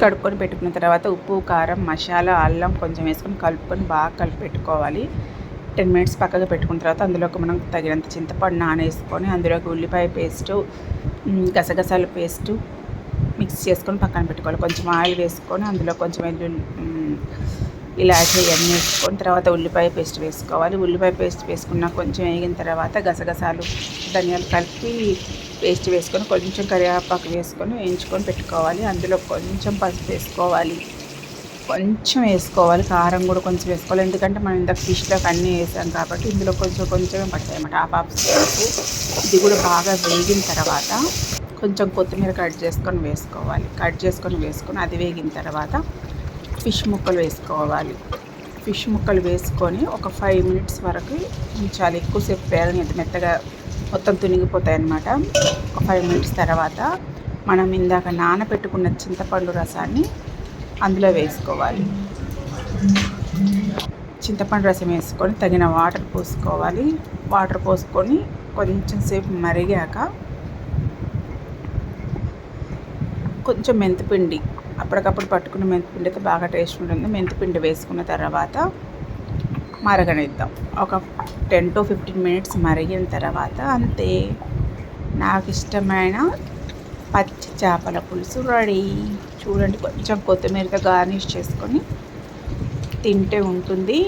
కడుక్కొని పెట్టుకున్న తర్వాత ఉప్పు కారం మసాలా అల్లం కొంచెం వేసుకొని కలుపుకొని బాగా కలిపి పెట్టుకోవాలి టెన్ మినిట్స్ పక్కగా పెట్టుకున్న తర్వాత అందులోకి మనం తగినంత చింతపండు నానేసుకొని అందులోకి ఉల్లిపాయ పేస్టు గసగసాల పేస్టు మిక్స్ చేసుకొని పక్కన పెట్టుకోవాలి. కొంచెం ఆయిల్ వేసుకొని అందులో కొంచెం వెల్లుల్లి ఇలాచి అన్నీ వేసుకొని తర్వాత ఉల్లిపాయ పేస్ట్ వేసుకోవాలి. ఉల్లిపాయ పేస్ట్ వేసుకున్న కొంచెం వేగిన తర్వాత గసగసాలు ధనియాలు కలిపి పేస్ట్ వేసుకొని కొంచెం కరివేపాకు వేసుకొని వేయించుకొని పెట్టుకోవాలి. అందులో కొంచెం పసుపు వేసుకోవాలి. కొంచెం వేసుకోవాలి. కారం కూడా కొంచెం వేసుకోవాలి. ఎందుకంటే మనం ఇందాక ఫిష్లోకి అన్నీ వేసాం కాబట్టి ఇందులో కొంచెం కొంచెం పడతాయి అన్నమాట. ఆ హాఫ్ ఇది కూడా బాగా వేగిన తర్వాత కొంచెం కొత్తిమీర కట్ చేసుకొని వేసుకోవాలి. కట్ చేసుకొని వేసుకొని అది వేగిన తర్వాత ఫిష్ ముక్కలు వేసుకోవాలి. ఫిష్ ముక్కలు వేసుకొని ఒక ఫైవ్ మినిట్స్ వరకు ఉంచాలి. ఎక్కువసేపు పేరని మెత్తగా మొత్తం తునిగిపోతాయి అన్నమాట ఒక ఫైవ్ మినిట్స్ తర్వాత మనం ఇందాక నానబెట్టుకున్న చింతపండు రసాన్ని అందులో వేసుకోవాలి. చింతపండు రసం వేసుకొని తగిన వాటర్ పోసుకోవాలి. వాటర్ పోసుకొని కొంచెం సేపు మరిగాక కొంచెం మెంతిపిండి అప్పటికప్పుడు పట్టుకున్న మెంతిపిండితో బాగా టేస్ట్ ఉంటుంది. మెంతిపిండి వేసుకున్న తర్వాత మరగనిద్దాం. ఒక టెన్ టు ఫిఫ్టీన్ మినిట్స్ మరిగిన తర్వాత అంతే. నాకు ఇష్టమైన పచ్చి చేపల పులుసు రెడీ. చూడండి కొంచెం కొత్తిమీరతో గార్నిష్ చేసుకొని తింటే ఉంటుంది.